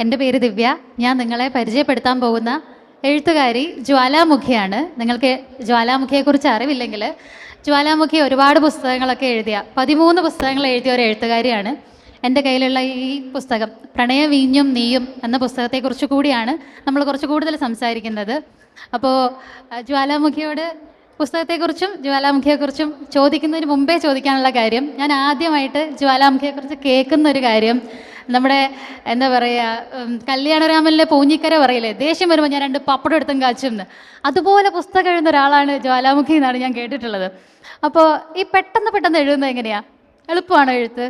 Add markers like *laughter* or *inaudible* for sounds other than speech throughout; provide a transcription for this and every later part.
എന്റെ പേര് ദിവ്യ. ഞാൻ നിങ്ങളെ പരിചയപ്പെടുത്താൻ പോകുന്ന എഴുത്തുകാരി ജ്വാലാമുഖിയാണ്. നിങ്ങൾക്ക് ജ്വാലാമുഖിയെക്കുറിച്ച് അറിവില്ലെങ്കിൽ ജ്വാലാമുഖി ഒരുപാട് പുസ്തകങ്ങളൊക്കെ എഴുതിയ പതിമൂന്ന് പുസ്തകങ്ങൾ എഴുതിയ ഒരു എഴുത്തുകാരിയാണ്. എന്റെ കയ്യിലുള്ള ഈ പുസ്തകം പ്രണയ വീഞ്ഞും നീയും എന്ന പുസ്തകത്തെക്കുറിച്ച് കൂടിയാണ് നമ്മൾ കുറച്ച് കൂടുതൽ സംസാരിക്കുന്നത്. അപ്പോൾ ജ്വാലാമുഖിയോട് പുസ്തകത്തെക്കുറിച്ചും ജ്വാലാമുഖിയെക്കുറിച്ചും ചോദിക്കുന്നതിന് മുമ്പേ ചോദിക്കാനുള്ള കാര്യം ഞാൻ ആദ്യമായിട്ട് ജ്വാലാമുഖിയെക്കുറിച്ച് കേൾക്കുന്ന ഒരു കാര്യം നമ്മുടെ എന്താ പറയുക കല്യാണരാമനിലെ പൂഞ്ഞിക്കര പറയില്ലേ? ദേഷ്യം വരുമ്പോൾ ഞാൻ രണ്ട് പപ്പടം എടുത്തും കാച്ചും അതുപോലെ പുസ്തകം എഴുതുന്ന ഒരാളാണ് ജ്വാലാമുഖി എന്നാണ് ഞാൻ കേട്ടിട്ടുള്ളത്. അപ്പോൾ ഈ പെട്ടെന്ന് പെട്ടെന്ന് എഴുതുന്നത് എങ്ങനെയാ? എളുപ്പമാണ് എഴുത്ത്?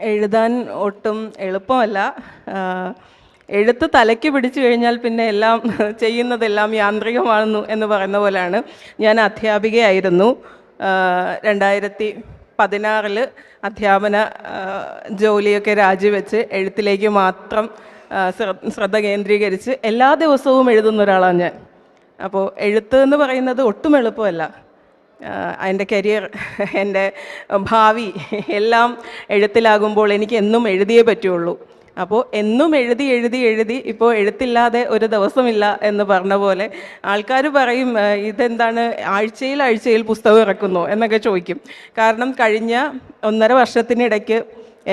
എഴുതാൻ ഒട്ടും എളുപ്പമല്ല. എഴുത്ത് തലയ്ക്ക് പിടിച്ചു കഴിഞ്ഞാൽ പിന്നെ എല്ലാം *laughs* ചെയ്യുന്നതെല്ലാം യാന്ത്രികമാണെന്നു എന്ന് പറയുന്ന പോലെയാണ്. ഞാൻ അധ്യാപികയായിരുന്നു. രണ്ടായിരത്തി പതിനാറിൽ അധ്യാപന ജോലിയൊക്കെ രാജിവെച്ച് എഴുത്തിലേക്ക് മാത്രം ശ്രദ്ധ കേന്ദ്രീകരിച്ച് എല്ലാ ദിവസവും എഴുതുന്ന ഒരാളാണ് ഞാൻ. അപ്പോൾ എഴുത്ത് എന്ന് പറയുന്നത് ഒട്ടും എളുപ്പമല്ല. എന്റെ കരിയർ എന്റെ ഭാവി എല്ലാം എഴുത്തിലാകുമ്പോൾ എനിക്ക് എന്നും എഴുതിയേ പറ്റുള്ളൂ. അപ്പോൾ എന്നും എഴുതി എഴുതി എഴുതി ഇപ്പോൾ എഴുത്തില്ലാതെ ഒരു ദിവസമില്ല എന്ന് പറഞ്ഞ പോലെ ആൾക്കാർ പറയും ഇതെന്താണ്? ആഴ്ചയിൽ ആഴ്ചയിൽ പുസ്തകം ഇറക്കുന്നു എന്നൊക്കെ ചോദിക്കും. കാരണം കഴിഞ്ഞ ഒന്നര വർഷത്തിനിടയ്ക്ക്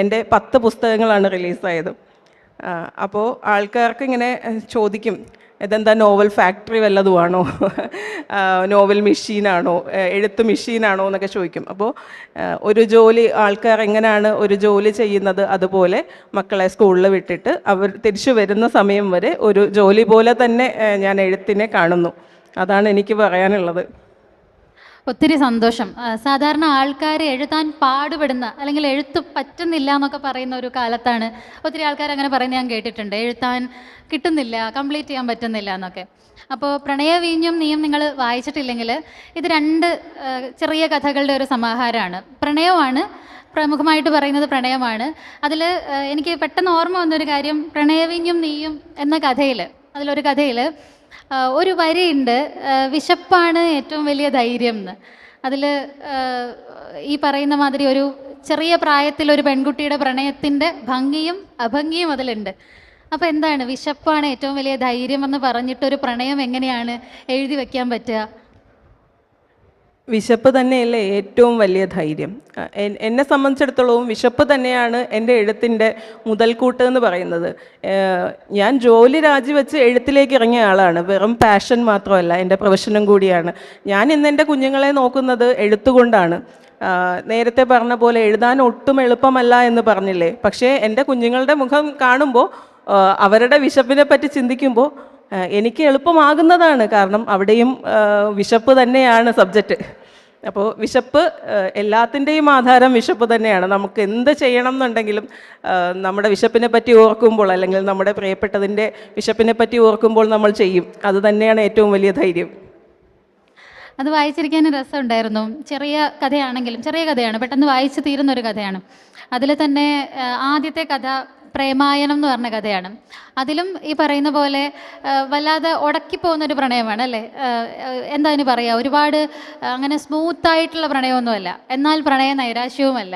എന്റെ പത്ത് പുസ്തകങ്ങളാണ് റിലീസായത്. അപ്പോൾ ആൾക്കാർക്ക് ഇങ്ങനെ ചോദിക്കും ഇതെന്താ നോവൽ ഫാക്ടറി വല്ലതുമാണോ? നോവൽ മെഷീനാണോ? എഴുത്ത് മെഷീനാണോ എന്നൊക്കെ ചോദിക്കും. അപ്പോൾ ഒരു ജോലി ആൾക്കാർ എങ്ങനെയാണ് ഒരു ജോലി ചെയ്യുന്നത് അതുപോലെ മക്കളെ സ്കൂളിൽ വിട്ടിട്ട് അവർ തിരിച്ചു വരുന്ന സമയം വരെ ഒരു ജോലി പോലെ തന്നെ ഞാൻ എഴുത്തിനെ കാണുന്നു. അതാണ് എനിക്ക് പറയാനുള്ളത്. ഒത്തിരി സന്തോഷം. സാധാരണ ആൾക്കാർ എഴുതാൻ പാടുപെടുന്ന അല്ലെങ്കിൽ എഴുത്ത് പറ്റുന്നില്ല എന്നൊക്കെ പറയുന്ന ഒരു കാലത്താണ് ഒത്തിരി ആൾക്കാർ അങ്ങനെ പറയുന്നത് ഞാൻ കേട്ടിട്ടുണ്ട്. എഴുതാൻ കിട്ടുന്നില്ല കംപ്ലീറ്റ് ചെയ്യാൻ പറ്റുന്നില്ല എന്നൊക്കെ. അപ്പോൾ പ്രണയവീഞ്ഞും നീയും നിങ്ങൾ വായിച്ചിട്ടില്ലെങ്കിൽ ഇത് രണ്ട് ചെറിയ കഥകളുടെ ഒരു സമാഹാരമാണ്. പ്രണയമാണ് പ്രമുഖമായിട്ട് പറയുന്നത് പ്രണയമാണ്. അതിൽ എനിക്ക് പെട്ടെന്ന് ഓർമ്മ വന്നൊരു കാര്യം പ്രണയവീഞ്ഞും നീയും എന്ന കഥയിൽ അതിലൊരു കഥയിൽ ഒരു വരിയുണ്ട്. വിശപ്പാണ് ഏറ്റവും വലിയ ധൈര്യം എന്ന്. അതിൽ ഈ പറയുന്ന മാതിരി ഒരു ചെറിയ പ്രായത്തിൽ ഒരു പെൺകുട്ടിയുടെ പ്രണയത്തിന്റെ ഭംഗിയും അഭംഗിയും അതിലുണ്ട്. അപ്പോൾ എന്താണ്? വിശപ്പാണ് ഏറ്റവും വലിയ ധൈര്യം എന്ന് പറഞ്ഞിട്ട് ഒരു പ്രണയം എങ്ങനെയാണ് എഴുതി വെക്കാൻ പറ്റുക? വിശപ്പ് തന്നെയല്ലേ ഏറ്റവും വലിയ ധൈര്യം? എന്നെ സംബന്ധിച്ചിടത്തോളം വിശപ്പ് തന്നെയാണ് എന്റെ എഴുത്തിന്റെ മുതൽക്കൂട്ട് എന്ന് പറയുന്നത്. ഞാൻ ജോലി രാജിവെച്ച് എഴുത്തിലേക്ക് ഇറങ്ങിയ ആളാണ്. വെറും പാഷൻ മാത്രമല്ല എന്റെ പ്രൊഫഷനും കൂടിയാണ്. ഞാൻ ഇന്ന് എന്റെ കുഞ്ഞുങ്ങളെ നോക്കുന്നത് എഴുത്തുകൊണ്ടാണ്. നേരത്തെ പറഞ്ഞ പോലെ എഴുതാൻ ഒട്ടും എളുപ്പമല്ല എന്ന് പറഞ്ഞില്ലേ? പക്ഷേ എന്റെ കുഞ്ഞുങ്ങളുടെ മുഖം കാണുമ്പോൾ അവരുടെ വിശപ്പിനെ പറ്റി ചിന്തിക്കുമ്പോൾ എനിക്ക് എളുപ്പമാകുന്നതാണ്. കാരണം അവിടെയും വിശപ്പ് തന്നെയാണ് സബ്ജക്റ്റ്. അപ്പോൾ വിശപ്പ് എല്ലാത്തിന്റെയും ആധാരം വിശപ്പ് തന്നെയാണ്. നമുക്ക് എന്ത് ചെയ്യണം എന്നുണ്ടെങ്കിലും നമ്മുടെ വിശപ്പിനെ പറ്റി ഓർക്കുമ്പോൾ അല്ലെങ്കിൽ നമ്മുടെ പ്രിയപ്പെട്ടതിന്റെ വിശപ്പിനെ പറ്റി ഓർക്കുമ്പോൾ നമ്മൾ ചെയ്യും. അത് തന്നെയാണ് ഏറ്റവും വലിയ ധൈര്യം. അത് വായിച്ചിരിക്കാൻ രസമുണ്ടായിരുന്നു. ചെറിയ കഥയാണെങ്കിലും ചെറിയ കഥയാണ് പെട്ടെന്ന് വായിച്ചു തീരുന്ന ഒരു കഥയാണ്. അതിൽ തന്നെ ആദ്യത്തെ കഥ പ്രേമായനം എന്ന് പറഞ്ഞ കഥയാണ്. അതിലും ഈ പറയുന്ന പോലെ വല്ലാതെ വല്ലാതെ ഉടക്കിപ്പോകുന്ന ഒരു പ്രണയമാണ് അല്ലേ? എന്താ അതിന് പറയുക ഒരുപാട് അങ്ങനെ അങ്ങനെ സ്മൂത്തായിട്ടുള്ള പ്രണയമൊന്നുമല്ല. എന്നാൽ പ്രണയ നൈരാശ്യവുമല്ല.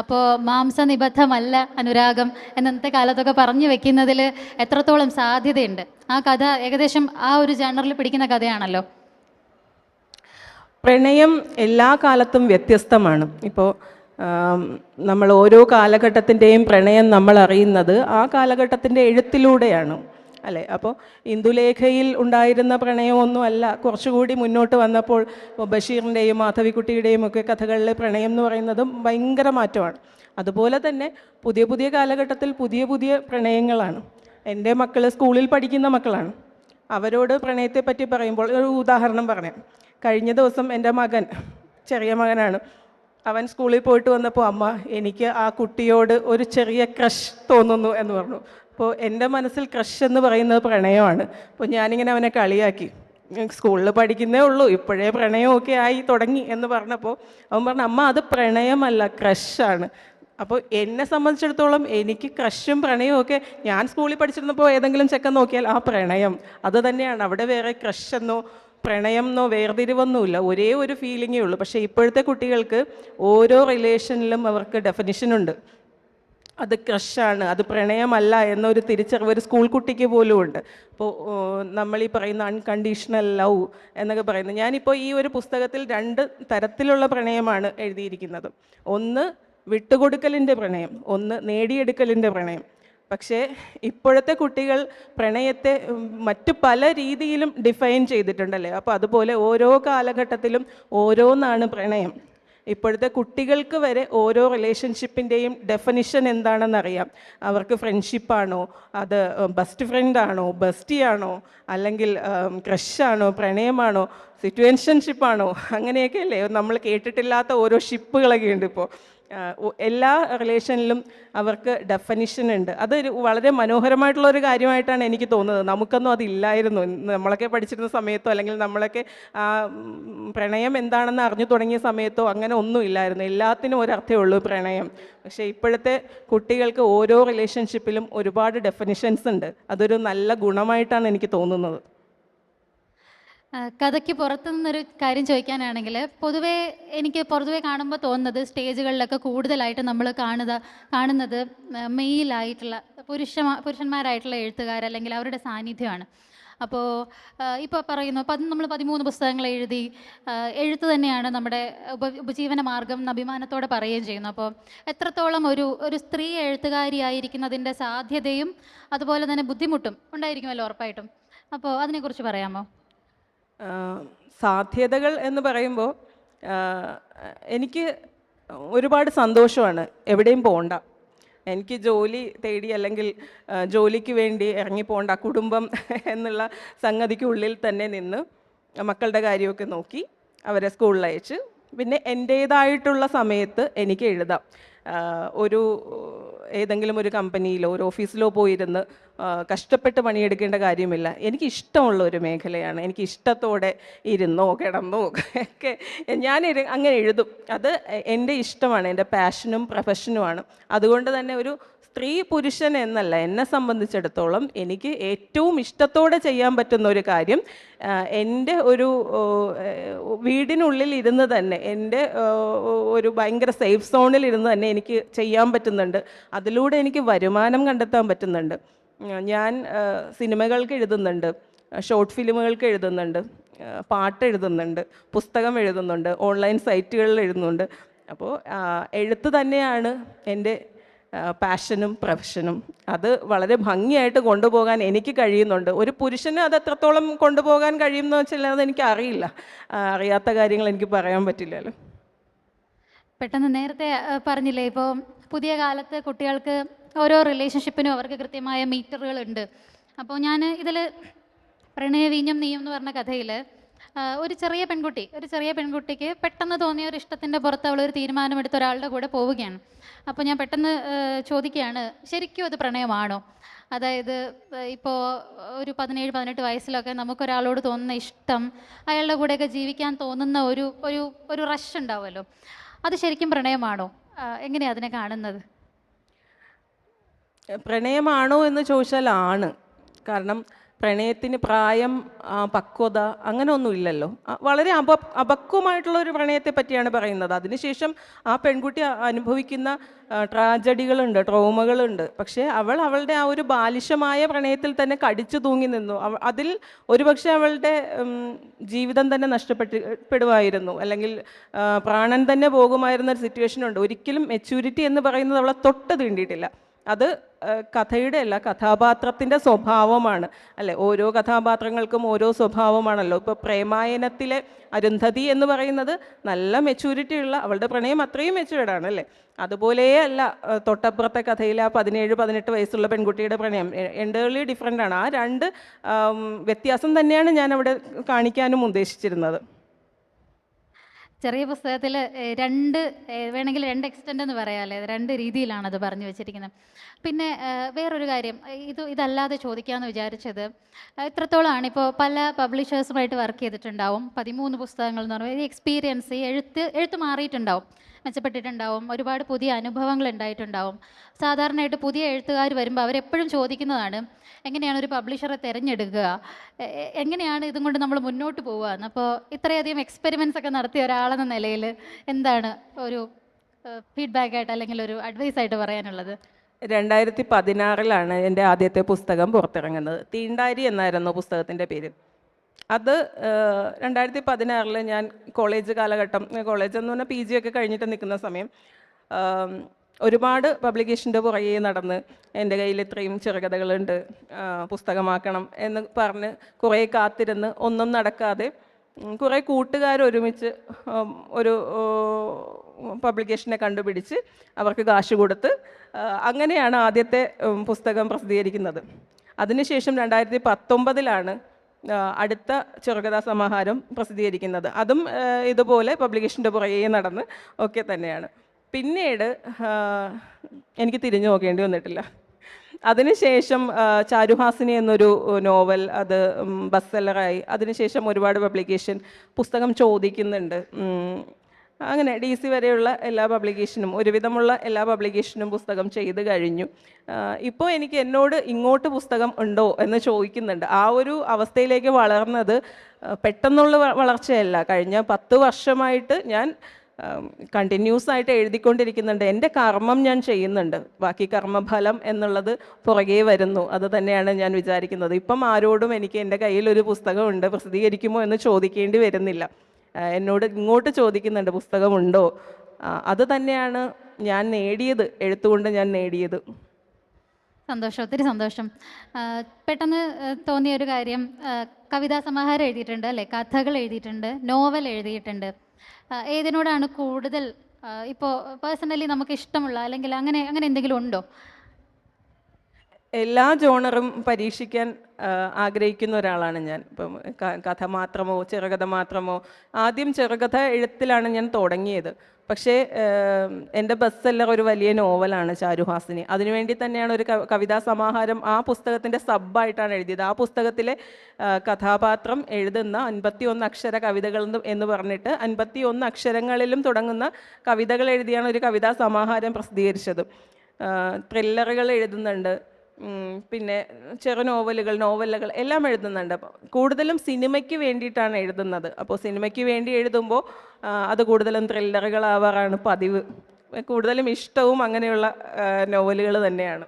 അപ്പോൾ മാംസനിബദ്ധമല്ല അനുരാഗം എന്നത്തെ കാലത്തൊക്കെ പറഞ്ഞു വെക്കുന്നതിൽ എത്രത്തോളം സാധ്യതയുണ്ട്? ആ കഥ ഏകദേശം ആ ഒരു ജേണറിൽ പിടിക്കുന്ന കഥയാണല്ലോ. പ്രണയം എല്ലാ കാലത്തും വ്യത്യസ്തമാണ്. ഇപ്പോൾ നമ്മൾ ഓരോ കാലഘട്ടത്തിന്റെയും പ്രണയം നമ്മൾ അറിയുന്നത് ആ കാലഘട്ടത്തിന്റെ എഴുത്തിലൂടെയാണ്. അല്ലേ? അപ്പോൾ ഇന്ദുലേഖയിൽ ഉണ്ടായിരുന്ന പ്രണയമൊന്നും അല്ല. കുറച്ചുകൂടി മുന്നോട്ട് വന്നപ്പോൾ ബഷീറിന്റെയും മാധവിക്കുട്ടിയുടെയും ഒക്കെ കഥകളിലെ പ്രണയം എന്ന് പറയുന്നതും ഭയങ്കര മാറ്റമാണ്. അതുപോലെ തന്നെ പുതിയ പുതിയ കാലഘട്ടത്തിൽ പുതിയ പുതിയ പ്രണയങ്ങളാണ്. എന്റെ മക്കൾ സ്കൂളിൽ പഠിക്കുന്ന മക്കളാണ്. അവരോട് പ്രണയത്തെപ്പറ്റി പറയുമ്പോൾ ഒരു ഉദാഹരണം പറഞ്ഞു കഴിഞ്ഞ ദിവസം എന്റെ മകൻ ചെറിയ മകനാണ് അവൻ സ്കൂളിൽ പോയിട്ട് വന്നപ്പോൾ അമ്മ എനിക്ക് ആ കുട്ടിയോട് ഒരു ചെറിയ ക്രഷ് തോന്നുന്നു എന്ന് പറഞ്ഞു. അപ്പോൾ എന്റെ മനസ്സിൽ ക്രഷ് എന്ന് പറയുന്നത് പ്രണയമാണ്. അപ്പോൾ ഞാനിങ്ങനെ അവനെ കളിയാക്കി. സ്കൂളിൽ പഠിക്കുന്നേ ഉള്ളൂ ഇപ്പോഴേ പ്രണയമൊക്കെ ആയി തുടങ്ങി എന്ന് പറഞ്ഞപ്പോൾ അവൻ പറഞ്ഞു അമ്മ അത് പ്രണയമല്ല ക്രഷാണ് അപ്പോൾ എന്നെ സംബന്ധിച്ചിടത്തോളം എനിക്ക് ക്രഷും പ്രണയവും ഒക്കെ ഞാൻ സ്കൂളിൽ പഠിച്ചിരുന്നപ്പോൾ ഏതെങ്കിലും ചെക്കൻ നോക്കിയാൽ ആ പ്രണയം അത് തന്നെയാണ്. അവിടെ വേറെ ക്രഷ് എന്നോ പ്രണയം എന്നോ വേർതിരിവൊന്നുമില്ല. ഒരേ ഒരു ഫീലിങ്ങേ ഉള്ളൂ പക്ഷേ ഇപ്പോഴത്തെ കുട്ടികൾക്ക് ഓരോ റിലേഷനിലും അവർക്ക് ഡെഫിനിഷൻ ഉണ്ട്. അത് ക്രഷാണ് അത് പ്രണയമല്ല എന്നൊരു തിരിച്ചറിവ് ഒരു സ്കൂൾ കുട്ടിക്ക് പോലും ഉണ്ട്. അപ്പോൾ നമ്മൾ ഈ പറയുന്ന അൺകണ്ടീഷണൽ ലവ് എന്നൊക്കെ പറയുന്നത്. ഞാനിപ്പോൾ ഈ ഒരു പുസ്തകത്തിൽ രണ്ട് തരത്തിലുള്ള പ്രണയമാണ് എഴുതിയിരിക്കുന്നത്. ഒന്ന് വിട്ടുകൊടുക്കലിന്റെ പ്രണയം ഒന്ന് നേടിയെടുക്കലിന്റെ പ്രണയം. പക്ഷേ ഇപ്പോഴത്തെ കുട്ടികൾ പ്രണയത്തെ മറ്റ് പല രീതിയിലും ഡിഫൈൻ ചെയ്തിട്ടുണ്ടല്ലേ? അപ്പോൾ അതുപോലെ ഓരോ കാലഘട്ടത്തിലും ഓരോന്നാണ് പ്രണയം. ഇപ്പോഴത്തെ കുട്ടികൾക്ക് വരെ ഓരോ റിലേഷൻഷിപ്പിന്റെയും ഡെഫിനിഷൻ എന്താണെന്നറിയാം. അവർക്ക് ഫ്രണ്ട്ഷിപ്പാണോ അത് ബെസ്റ്റ് ഫ്രണ്ടാണോ ബെസ്റ്റിയാണോ അല്ലെങ്കിൽ ക്രഷാണോ പ്രണയമാണോ? സിറ്റുവേഷൻഷിപ്പാണോ അങ്ങനെയൊക്കെ അല്ലേ നമ്മൾ കേട്ടിട്ടില്ലാത്ത ഓരോ ഷിപ്പുകളൊക്കെ ഉണ്ട് ഇപ്പോൾ എല്ലാ റിലേഷനിലും അവർക്ക് ഡെഫനിഷൻ ഉണ്ട്. അത് വളരെ മനോഹരമായിട്ടുള്ള ഒരു കാര്യമായിട്ടാണ് എനിക്ക് തോന്നുന്നത്. നമുക്കൊന്നും അതില്ലായിരുന്നു നമ്മളൊക്കെ പഠിച്ചിരുന്ന സമയത്തോ അല്ലെങ്കിൽ നമ്മളൊക്കെ പ്രണയം എന്താണെന്ന് അറിഞ്ഞു തുടങ്ങിയ സമയത്തോ അങ്ങനെ ഒന്നും ഇല്ലായിരുന്നു. എല്ലാത്തിനും ഒരർത്ഥമേ ഉള്ളൂ പ്രണയം. പക്ഷേ ഇപ്പോഴത്തെ കുട്ടികൾക്ക് ഓരോ റിലേഷൻഷിപ്പിലും ഒരുപാട് ഡെഫിനിഷൻസ് ഉണ്ട്. അതൊരു നല്ല ഗുണമായിട്ടാണ് എനിക്ക് തോന്നുന്നത്. കഥയ്ക്ക് പുറത്തു നിന്നൊരു കാര്യം ചോദിക്കാനാണെങ്കിൽ പൊതുവേ എനിക്ക് പൊതുവേ കാണുമ്പോൾ തോന്നുന്നത് സ്റ്റേജുകളിലൊക്കെ കൂടുതലായിട്ട് നമ്മൾ കാണുക കാണുന്നത് മെയിലായിട്ടുള്ള പുരുഷ പുരുഷന്മാരായിട്ടുള്ള എഴുത്തുകാർ അല്ലെങ്കിൽ അവരുടെ സാന്നിധ്യമാണ്. അപ്പോൾ ഇപ്പോൾ പറയുന്നു പതി നമ്മൾ പതിമൂന്ന് പുസ്തകങ്ങൾ എഴുതി എഴുത്ത് തന്നെയാണ് നമ്മുടെ ഉപ ഉപജീവന മാർഗം അഭിമാനത്തോടെ പറയുകയും ചെയ്യുന്നു. അപ്പോൾ എത്രത്തോളം ഒരു ഒരു സ്ത്രീ എഴുത്തുകാരിയായിരിക്കുന്നതിന്റെ സാധ്യതയും അതുപോലെ തന്നെ ബുദ്ധിമുട്ടും ഉണ്ടായിരിക്കുമല്ലോ ഉറപ്പായിട്ടും. അപ്പോൾ അതിനെക്കുറിച്ച് പറയാമോ? സാധ്യതകൾ എന്ന് പറയുമ്പോൾ എനിക്ക് ഒരുപാട് സന്തോഷമാണ് എവിടെയും പോകണ്ട എനിക്ക് ജോലി തേടി അല്ലെങ്കിൽ ജോലിക്ക് വേണ്ടി ഇറങ്ങി പോകണ്ട കുടുംബം എന്നുള്ള സംഗതിക്കുള്ളിൽ തന്നെ നിന്ന് മക്കളുടെ കാര്യമൊക്കെ നോക്കി അവരെ സ്കൂളിൽ അയച്ച് പിന്നെ എന്റേതായിട്ടുള്ള സമയത്ത് എനിക്ക് എഴുതാം. ഒരു ഏതെങ്കിലും ഒരു കമ്പനിയിലോ ഒരു ഓഫീസിലോ പോയിരുന്ന് കഷ്ടപ്പെട്ട് പണിയെടുക്കേണ്ട കാര്യമില്ല. എനിക്ക് ഇഷ്ടമുള്ള ഒരു മേഖലയാണ്. എനിക്ക് ഇഷ്ടത്തോടെ ഇരുന്നോ കിടന്നോ ഒക്കെ ഞാൻ അങ്ങനെ എഴുതും. അത് എന്റെ ഇഷ്ടമാണ് എന്റെ പാഷനും പ്രൊഫഷനുമാണ് അതുകൊണ്ട് തന്നെ ഒരു സ്ത്രീ പുരുഷൻ എന്നല്ല എന്നെ സംബന്ധിച്ചിടത്തോളം എനിക്ക് ഏറ്റവും ഇഷ്ടത്തോടെ ചെയ്യാൻ പറ്റുന്ന ഒരു കാര്യം എന്റെ ഒരു വീടിനുള്ളിൽ ഇരുന്ന് തന്നെ എന്റെ ഒരു ഭയങ്കര സേഫ് സോണിൽ ഇരുന്ന് തന്നെ എനിക്ക് ചെയ്യാൻ പറ്റുന്നുണ്ട്. അതിലൂടെ എനിക്ക് വരുമാനം കണ്ടെത്താൻ പറ്റുന്നുണ്ട്. ഞാൻ സിനിമകൾക്ക് എഴുതുന്നുണ്ട്. ഷോർട്ട് ഫിലിമുകൾക്ക് എഴുതുന്നുണ്ട്. പാട്ട് എഴുതുന്നുണ്ട്. പുസ്തകം എഴുതുന്നുണ്ട്. ഓൺലൈൻ സൈറ്റുകളിൽ എഴുതുന്നുണ്ട്. അപ്പോൾ എഴുത്ത് തന്നെയാണ് എന്റെ പാഷനും പ്രൊഫഷനും അത് വളരെ ഭംഗിയായിട്ട് കൊണ്ടുപോകാൻ എനിക്ക് കഴിയുന്നുണ്ട്. ഒരു പുരുഷന് അത് എത്രത്തോളം കൊണ്ടുപോകാൻ കഴിയുമെന്ന് വെച്ചാൽ അതെനിക്ക് അറിയില്ല. അറിയാത്ത കാര്യങ്ങൾ എനിക്ക് പറയാൻ പറ്റില്ലല്ലോ. പെട്ടെന്ന് നേരത്തെ പറഞ്ഞില്ലേ ഇപ്പോൾ പുതിയ കാലത്ത് കുട്ടികൾക്ക് ഓരോ റിലേഷൻഷിപ്പിനും അവർക്ക് കൃത്യമായ മീറ്ററുകളുണ്ട് അപ്പോൾ ഞാൻ ഇതിൽ പ്രണയവീഞ്ഞം നീയും എന്ന് പറഞ്ഞ കഥയിൽ ഒരു ചെറിയ പെൺകുട്ടി ഒരു ചെറിയ പെൺകുട്ടിക്ക് പെട്ടെന്ന് തോന്നിയ ഒരു ഇഷ്ടത്തിന്റെ പുറത്ത് അവൾ ഒരു തീരുമാനമെടുത്ത ഒരാളുടെ കൂടെ പോവുകയാണ്. അപ്പോൾ ഞാൻ പെട്ടെന്ന് ചോദിക്കുകയാണ് ശരിക്കും അത് പ്രണയമാണോ? അതായത് ഇപ്പോൾ ഒരു പതിനേഴ് പതിനെട്ട് വയസ്സിലൊക്കെ നമുക്കൊരാളോട് തോന്നുന്ന ഇഷ്ടം അയാളുടെ കൂടെയൊക്കെ ജീവിക്കാൻ തോന്നുന്ന ഒരു ഒരു ഒരു റഷ് ഉണ്ടാവുമല്ലോ. അത് ശരിക്കും പ്രണയമാണോ? എങ്ങനെയാണ് അതിനെ കാണുന്നത്? പ്രണയമാണോ എന്ന് ചോദിച്ചാൽ ആണ്. കാരണം പ്രണയത്തിന് പ്രായം പക്വത അങ്ങനെ ഒന്നും ഇല്ലല്ലോ വളരെ അപ അപക്വമായിട്ടുള്ള ഒരു പ്രണയത്തെ പറ്റിയാണ് പറയുന്നത്. അതിനുശേഷം ആ പെൺകുട്ടി അനുഭവിക്കുന്ന ട്രാജഡികളുണ്ട് ട്രോമകളുണ്ട്. പക്ഷേ അവൾ അവളുടെ ആ ഒരു ബാലിശമായ പ്രണയത്തിൽ തന്നെ കടിച്ചു തൂങ്ങി നിന്നു. അതിൽ ഒരുപക്ഷെ അവളുടെ ജീവിതം തന്നെ നഷ്ടപ്പെട്ടപ്പെടുമായിരുന്നു. അല്ലെങ്കിൽ പ്രാണൻ തന്നെ പോകുമായിരുന്ന ഒരു സിറ്റുവേഷൻ ഉണ്ട്. ഒരിക്കലും മെച്യൂരിറ്റി എന്ന് പറയുന്നത് അവളെ തൊട്ട് തീണ്ടിയിട്ടില്ല. അത് കഥയുടെ അല്ല കഥാപാത്രത്തിന്റെ സ്വഭാവമാണ്. അല്ലെ ഓരോ കഥാപാത്രങ്ങൾക്കും ഓരോ സ്വഭാവമാണല്ലോ. ഇപ്പോൾ പ്രേമായനത്തിലെ അരുന്ധതി എന്ന് പറയുന്നത് നല്ല മെച്യൂരിറ്റി ഉള്ള അവളുടെ പ്രണയം അത്രയും മെച്യൂർഡാണ് അല്ലേ? അതുപോലെ അല്ല തൊട്ടപ്പുറത്തെ കഥയിലെ ആ പതിനേഴ് പതിനെട്ട് വയസ്സുള്ള പെൺകുട്ടിയുടെ പ്രണയം എന്റേർലി ഡിഫറെന്റ് ആണ്. ആ രണ്ട് വ്യത്യാസം തന്നെയാണ് ഞാൻ അവിടെ കാണിക്കാനും ഉദ്ദേശിച്ചിരുന്നത്. ചെറിയ പുസ്തകത്തിൽ രണ്ട് വേണമെങ്കിൽ രണ്ട് എക്സ്റ്റന്റ് എന്ന് പറയാമല്ലേ രണ്ട് രീതിയിലാണ് അത് പറഞ്ഞു വെച്ചിരിക്കുന്നത്. പിന്നെ വേറൊരു കാര്യം. ഇത് ഇതല്ലാതെ ചോദിക്കാമെന്ന് വിചാരിച്ചത് ഇത്രത്തോളമാണ് ഇപ്പോൾ പല പബ്ലിഷേഴ്സുമായിട്ട് വർക്ക് ചെയ്തിട്ടുണ്ടാവും. പതിമൂന്ന് പുസ്തകങ്ങൾ എന്ന് പറയുമ്പോൾ എക്സ്പീരിയൻസ് എഴുത്ത് എഴുത്ത് മാറിയിട്ടുണ്ടാവും. മെച്ചപ്പെട്ടിട്ടുണ്ടാവും. ഒരുപാട് പുതിയ അനുഭവങ്ങൾ ഉണ്ടായിട്ടുണ്ടാവും. സാധാരണയായിട്ട് പുതിയ എഴുത്തുകാർ വരുമ്പോൾ അവരെപ്പോഴും ചോദിക്കുന്നതാണ് എങ്ങനെയാണ് ഒരു പബ്ലിഷറെ തിരഞ്ഞെടുക്കുക? എങ്ങനെയാണ് ഇതും കൊണ്ട് നമ്മൾ മുന്നോട്ട് പോവുക അപ്പോൾ ഇത്രയധികം എക്സ്പെരിമെൻസ് ഒക്കെ നടത്തിയ ഒരാളെന്ന നിലയിൽ എന്താണ് ഒരു ഫീഡ്ബാക്ക് ആയിട്ട് അല്ലെങ്കിൽ ഒരു അഡ്വൈസ് ആയിട്ട് പറയാനുള്ളത്? രണ്ടായിരത്തി പതിനാറിലാണ് എന്റെ ആദ്യത്തെ പുസ്തകം പുറത്തിറങ്ങുന്നത്. തീണ്ടാരി എന്നായിരുന്നു പുസ്തകത്തിന്റെ പേര്. അത് രണ്ടായിരത്തി പതിനാറിൽ ഞാൻ കോളേജ് കാലഘട്ടം കോളേജ് എന്ന് പറഞ്ഞാൽ പി ജി ഒക്കെ കഴിഞ്ഞിട്ട് നിൽക്കുന്ന സമയം ഒരുപാട് പബ്ലിക്കേഷന്റെ പുറകെ നടന്ന് എന്റെ കയ്യിൽ ഇത്രയും ചെറുകഥകളുണ്ട് പുസ്തകമാക്കണം എന്ന് പറഞ്ഞ് കുറേ കാത്തിരുന്ന് ഒന്നും നടക്കാതെ കുറേ കൂട്ടുകാർ ഒരുമിച്ച് ഒരു പബ്ലിക്കേഷനെ കണ്ടുപിടിച്ച് അവർക്ക് കാശ് കൊടുത്ത് അങ്ങനെയാണ് ആദ്യത്തെ പുസ്തകം പ്രസിദ്ധീകരിക്കുന്നത്. അതിനുശേഷം രണ്ടായിരത്തി പത്തൊമ്പതിലാണ് അടുത്ത ചെറുകഥാ സമാഹാരം പ്രസിദ്ധീകരിക്കുന്നത്. അതും ഇതുപോലെ പബ്ലിക്കേഷന്റെ പുറകെ നടന്ന് ഒക്കെ തന്നെയാണ്. പിന്നീട് എനിക്ക് തിരിഞ്ഞു നോക്കേണ്ടി വന്നിട്ടില്ല. അതിനുശേഷം ചാരുഹാസിനി എന്നൊരു നോവൽ അത് ബസ് സെല്ലറായി അതിനുശേഷം ഒരുപാട് പബ്ലിക്കേഷൻ പുസ്തകം ചോദിക്കുന്നുണ്ട്. അങ്ങനെ ഡി സി വരെയുള്ള എല്ലാ പബ്ലിക്കേഷനും ഒരുവിധമുള്ള എല്ലാ പബ്ലിക്കേഷനും പുസ്തകം ചെയ്ത് കഴിഞ്ഞു. ഇപ്പോൾ എനിക്ക് എന്നോട് ഇങ്ങോട്ട് പുസ്തകം ഉണ്ടോ എന്ന് ചോദിക്കുന്നുണ്ട്. ആ ഒരു അവസ്ഥയിലേക്ക് വളർന്നത് പെട്ടെന്നുള്ള വളർച്ചയല്ല. കഴിഞ്ഞ പത്ത് വർഷമായിട്ട് ഞാൻ കണ്ടിന്യൂസ് ആയിട്ട് എഴുതിക്കൊണ്ടിരിക്കുന്നുണ്ട്. എന്റെ കർമ്മം ഞാൻ ചെയ്യുന്നുണ്ട്. ബാക്കി കർമ്മഫലം എന്നുള്ളത് പുറകെ വരുന്നു. അത് തന്നെയാണ് ഞാൻ വിചാരിക്കുന്നത്. ഇപ്പം ആരോടും എനിക്ക് എന്റെ കയ്യിൽ ഒരു പുസ്തകമുണ്ട് പ്രസിദ്ധീകരിക്കുമോ എന്ന് ചോദിക്കേണ്ടി വരുന്നില്ല. എന്നോട് ഇങ്ങോട്ട് ചോദിക്കുന്നുണ്ട് പുസ്തകമുണ്ടോ? അത് തന്നെയാണ് ഞാൻ നേടിയത് എഴുത്തുകൊണ്ട് ഞാൻ നേടിയത്. സന്തോഷം ഒത്തിരി സന്തോഷം. പെട്ടെന്ന് തോന്നിയ ഒരു കാര്യം കവിതാ സമാഹാരം എഴുതിയിട്ടുണ്ട് അല്ലേ? കഥകൾ എഴുതിയിട്ടുണ്ട് നോവൽ എഴുതിയിട്ടുണ്ട്. ഏതിനോടാണ് കൂടുതൽ ഇപ്പോൾ പേഴ്സണലി നമുക്ക് ഇഷ്ടമുള്ള അല്ലെങ്കിൽ അങ്ങനെ അങ്ങനെ എന്തെങ്കിലും ഉണ്ടോ? എല്ലാ ജോണറും പരീക്ഷിക്കാൻ ആഗ്രഹിക്കുന്ന ഒരാളാണ് ഞാൻ. ഇപ്പം കഥ മാത്രമോ ചെറുകഥ മാത്രമോ ആദ്യം ചെറുകഥ എഴുത്തിലാണ് ഞാൻ തുടങ്ങിയത്. പക്ഷേ എന്റെ സെല്ലർ ഒരു വലിയ നോവലാണ് ചാരുഹാസിനി അതിനുവേണ്ടി തന്നെയാണ് ഒരു കവിതാ സമാഹാരം ആ പുസ്തകത്തിന്റെ സബ്ബായിട്ടാണ് എഴുതിയത്. ആ പുസ്തകത്തിലെ കഥാപാത്രം എഴുതുന്ന അൻപത്തി ഒന്ന് അക്ഷര കവിതകൾ എന്ന് പറഞ്ഞിട്ട് അൻപത്തി ഒന്ന് അക്ഷരങ്ങളിലും തുടങ്ങുന്ന കവിതകൾ എഴുതിയാണ് ഒരു കവിതാ സമാഹാരം പ്രസിദ്ധീകരിച്ചത്. ത്രില്ലറുകൾ എഴുതുന്നുണ്ട്. പിന്നെ ചെറു നോവലുകൾ നോവലുകൾ എല്ലാം എഴുതുന്നുണ്ട്. കൂടുതലും സിനിമയ്ക്ക് വേണ്ടിയിട്ടാണ് എഴുതുന്നത്. അപ്പോൾ സിനിമയ്ക്ക് വേണ്ടി എഴുതുമ്പോൾ അത് കൂടുതലും ത്രില്ലറുകളാവാറാണ് പതിവ്. കൂടുതലും ഇഷ്ടവും അങ്ങനെയുള്ള നോവലുകൾ തന്നെയാണ്.